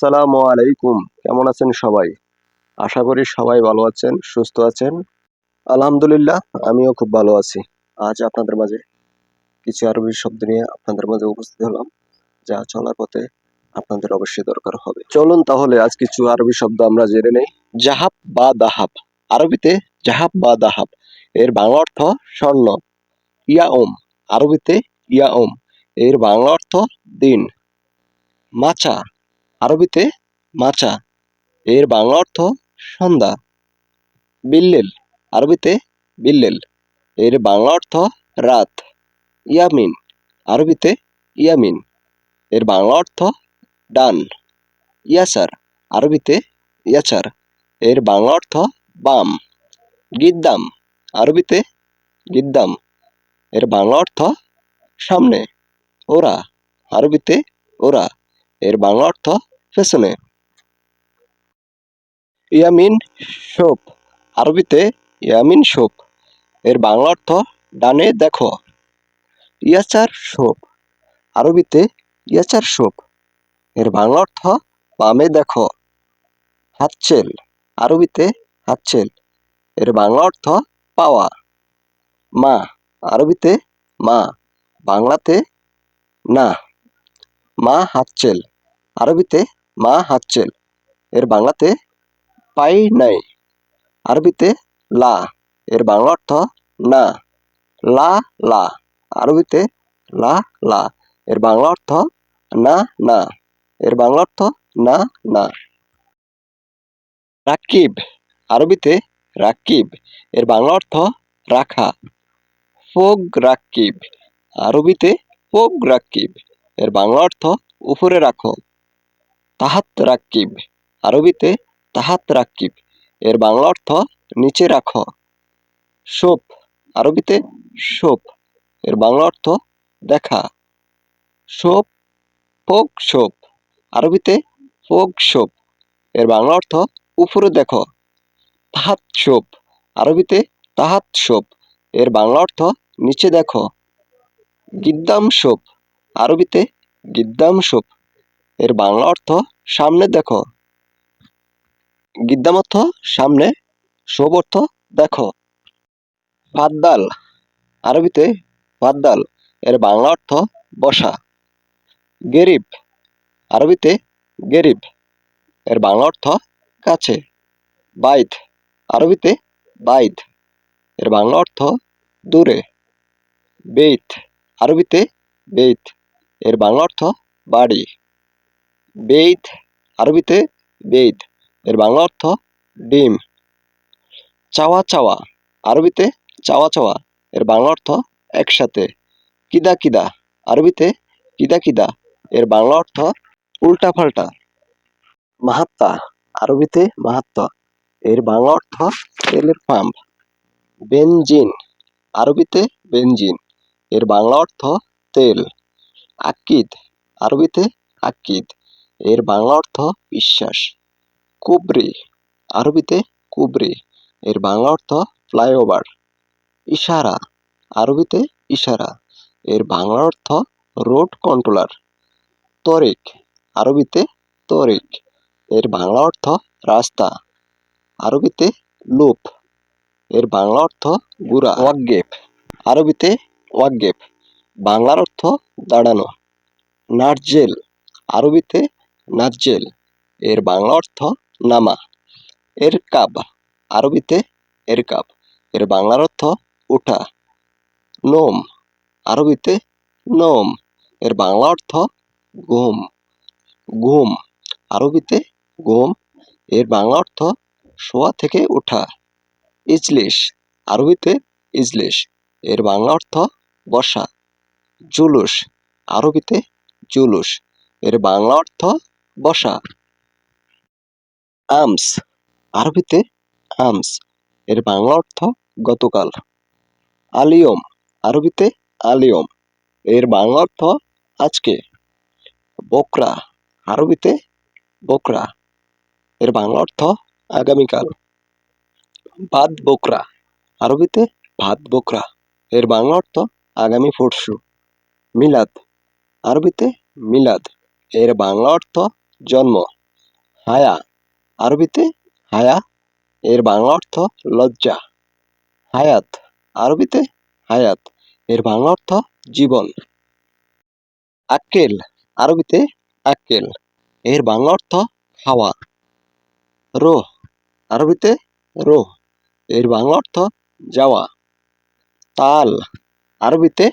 আসসালামু আলাইকুম। কেমন আছেন সবাই? আশা করি সবাই ভালো আছেন, সুস্থ আছেন। আলহামদুলিল্লাহ, আমিও খুব ভালো আছি। আজ আপনাদের মাঝে কিছু আরবি শব্দ নিয়ে আপনাদের মাঝে উপস্থিত হলাম, যা চলার পথে আপনাদের অবশ্যই দরকার হবে। চলুন তাহলে আজ কিছু আরবি শব্দ আমরা জেনে নেই। জাহাব বা দাহাব। আরবিতে জাহাব বা দাহাব। এর বাংলা অর্থ স্বর্ণ। ইয়া ওম আরবিতে ইয়া ওম এর বাংলা অর্থ দিন। মাচা। আরবিতে মাচা, এর বাংলা অর্থ সন্ধ্যা। বিল্লেল, আরবিতে বিল্লেল, এর বাংলা অর্থ রাত। ইয়ামিন, আরবিতে ইয়ামিন, এর বাংলা অর্থ ডান। ইয়াসার, আরবিতে ইয়াচার, এর বাংলা অর্থ বাম। গিদ্দাম, আরবিতে গিদ্দাম, এর বাংলা অর্থ সামনে। ওরা, আরবিতে ওরা, এর বাংলা অর্থ পেছনে। ইয়ামিন শোপ আরবিতে ইয়ামিন শোপ এর বাংলা অর্থ, ডানে দেখো। ইয়াচার শোপ আরবিতে ইয়াচার শোপ এর বাংলা অর্থ, বামে দেখো। হাতচেল আরবিতে হাতচেল এর বাংলা অর্থ, পাওয়া। মা, আরবিতে মা। বাংলাতে না। মা হাতচেল আরবিতে মা হাতচেল এর বাংলাতে পাই নাই, আরবিতে লা, এর বাংলা অর্থ না, লা লা, আরবিতে লা লা, এর বাংলা অর্থ না না, এর বাংলা অর্থ না না। রাকিব, আরবিতে রাকিব, এর বাংলা অর্থ রাখা। ফোগ রাকিব, আরবিতে ফোগ রাকিব, এর বাংলা অর্থ উপরে রাখো। তাহাত রাকিব আরবিতে তাহাত রাকিব এর বাংলা অর্থ নিচে রাখো। সোপ আরবিতে সোপ এর বাংলা অর্থ দেখা। সোপ ফোক সোপ আরবিতে ফোক সোপ এর বাংলা অর্থ উপরে দেখো। তাহাত সোপ আরবিতে তাহাত সোপ এর বাংলা অর্থ নিচে দেখো। গিদ্দাম সোপ আরবিতে গিদ্দাম সোপ এর বাংলা অর্থ সামনে দেখো। গিদ্দাম অর্থ সামনে সোপ অর্থ দেখো। ফাদ্দাল আরবিতে ফাদ্দাল এর বাংলা অর্থ বসা। গেরিব, আরবিতে গেরিব, এর বাংলা অর্থ কাছে। বাইত, আরবিতে বাইত, এর বাংলা অর্থ দূরে। বেইত, আরবিতে বেইত, এর বাংলা অর্থ বাড়ি। বেইত আরবিতে বেইত এর বাংলা অর্থ ডিম। চাওয়া চাওয়া, আরবিতে চাওয়া চাওয়া, এর বাংলা অর্থ একসাথে। কিদা কিদা, আরবিতে কিদা কিদা, এর বাংলা অর্থ উল্টা পাল্টা। মাহাত্তা, আরবিতে মাহাত্তা, এর বাংলা অর্থ তেলের পাম্প। বেনজিন, আরবিতে বেনজিন, এর বাংলা অর্থ তেল। আকিদ আরবিতে আকিদ এর বাংলা অর্থ বিশ্বাস। কুবরি আরবিতে কুবরি এর বাংলা অর্থ ফ্লাইওভার। ইশারা আরবিতে ইশারা এর বাংলা অর্থ রোড কন্ট্রোলার। তরিক আরবিতে তরিক এর বাংলা অর্থ রাস্তা। আরবিতে লুপ এর বাংলা অর্থ গুড়া। ওয়াগেপ আরবিতে ওয়াগেপ বাংলার অর্থ দাঁড়ানো। নারজেল আরবিতে নারজেল এর বাংলা অর্থ নামা। এর কাব, আরবিতে এর কাব। এর বাংলার অর্থ উঠা। নোম, আরবিতে নোম। এর বাংলা অর্থ ঘুম। ঘুম, আরবিতে ঘুম। এর বাংলা অর্থ শোয়া থেকে ওঠা ইজলিশ, আরবিতে ইজলিশ। এর বাংলা অর্থ বসা। জুলুস আরবিতে জুলুস এর বাংলা অর্থ বসা। আমস আরবিতে আমস এর বাংলা অর্থ গতকাল। আলিয়ম, আরবিতে আলিয়ম, এর বাংলা অর্থ আজকে। বকরা, আরবিতে বকরা, এর বাংলা অর্থ আগামীকাল। ভাত বকরা, আরবিতে ভাত বকরা, এর বাংলা অর্থ আগামী পরশু। মিলাদ, আরবিতে মিলাদ, এর বাংলা অর্থ জন্ম। হায়া, আরবিতে হায়া, এর বাংলা অর্থ লজ্জা। হায়াত, আরবিতে হায়াত, এর বাংলা অর্থ জীবন। আক্কেল, আরবিতে আক্কেল, এর বাংলা অর্থ খাওয়া রোহ, আরবিতে রোহ, এর বাংলা অর্থ যাওয়া। তাল, আরবিতে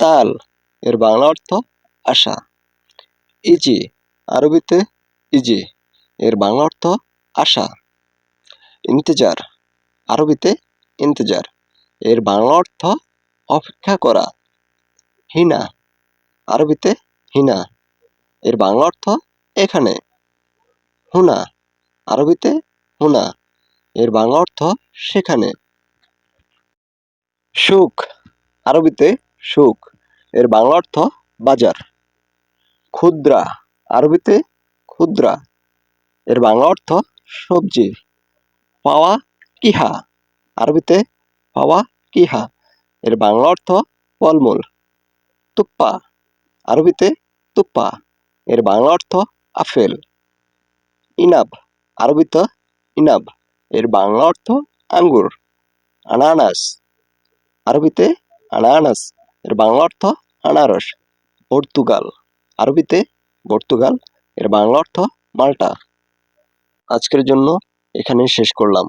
তাল, এর বাংলা অর্থ আশা। ইজি আরবিতে ইজি, এর বাংলা অর্থ আশা। ইন্তেজার, আরবিতে ইন্তেজার, এর বাংলা অর্থ অপেক্ষা করা, হিনা, আরবিতে হিনা, এর বাংলা অর্থ এখানে, হুনা, আরবিতে হুনা, এর বাংলা অর্থ সেখানে। সুখ, আরবিতে সুখ, এর বাংলা অর্থ বাজার। ক্ষুদ্রা আরবিতে ক্ষুদ্রা। এর বাংলা অর্থ সবজি। পাওয়া কিহা? আরবিতে পাওয়া কিহা? এর বাংলা অর্থ ফলমূল। তুপ্পা। আরবিতে তুপ্পা। এর বাংলা অর্থ আপেল। ইনাব। আরবিতে ইনাব। এর বাংলা অর্থ আঙ্গুর। আনানাস। আরবিতে আনানাস। এর বাংলা অর্থ আনারস। পর্তুগাল। আরবিতে পর্তুগাল, এর বাংলা অর্থ মাল্টা। আজকের জন্য এখানেই শেষ করলাম।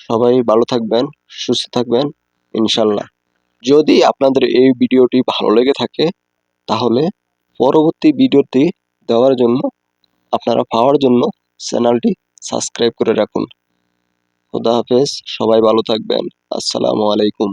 সবাই ভালো থাকবেন, সুস্থ থাকবেন ইনশাল্লাহ যদি আপনাদের এই ভিডিওটি ভালো লেগে থাকে, তাহলে পরবর্তী ভিডিওটি দেওয়ার জন্য, আপনারা পাওয়ার জন্য চ্যানেলটি সাবস্ক্রাইব করে রাখুন। খুদা হাফেজ, সবাই ভালো থাকবেন। আসসালামু আলাইকুম।